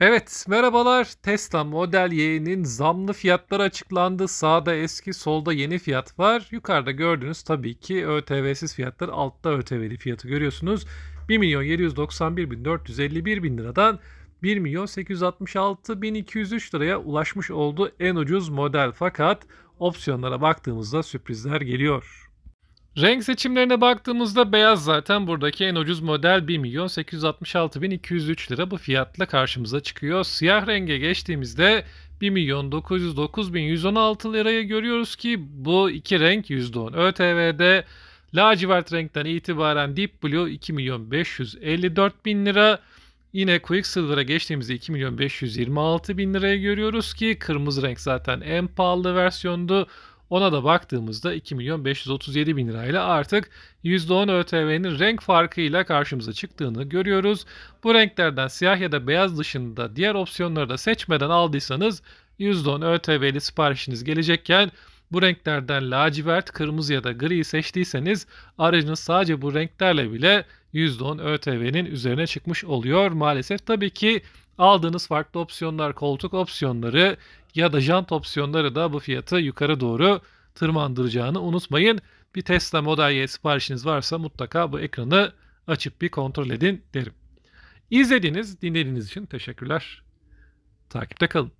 Evet, merhabalar. Tesla Model Y'nin zamlı fiyatları açıklandı. Sağda eski, solda yeni fiyat var. Yukarıda gördüğünüz tabii ki ÖTV'siz fiyatlar. Altta ÖTV'li fiyatı görüyorsunuz. 1 milyon 791 bin 451 bin liradan 1 milyon 866 bin 203 liraya ulaşmış oldu en ucuz model. Fakat opsiyonlara baktığımızda sürprizler geliyor. Renk seçimlerine baktığımızda beyaz zaten buradaki en ucuz model 1 milyon 866 bin 203 lira bu fiyatla karşımıza çıkıyor. Siyah renge geçtiğimizde 1 milyon 909 bin 116 liraya görüyoruz ki bu iki renk %10 ÖTV'de lacivert renkten itibaren Deep Blue 2 milyon 554 bin lira. Yine Quicksilver'a geçtiğimizde 2 milyon 526 bin liraya görüyoruz ki kırmızı renk zaten en pahalı versiyondu. Ona da baktığımızda 2 milyon 537 bin lirayla artık %10 ÖTV'nin renk farkıyla karşımıza çıktığını görüyoruz. Bu renklerden siyah ya da beyaz dışında diğer opsiyonları da seçmeden aldıysanız %10 ÖTV'li siparişiniz gelecekken bu renklerden lacivert, kırmızı ya da gri seçtiyseniz aracınız sadece bu renklerle bile %10 ÖTV'nin üzerine çıkmış oluyor maalesef. Tabii ki aldığınız farklı opsiyonlar, koltuk opsiyonları ya da jant opsiyonları da bu fiyatı yukarı doğru tırmandıracağını unutmayın. Bir Tesla Model Y siparişiniz varsa mutlaka bu ekranı açıp bir kontrol edin derim. İzlediğiniz, dinlediğiniz için teşekkürler. Takipte kalın.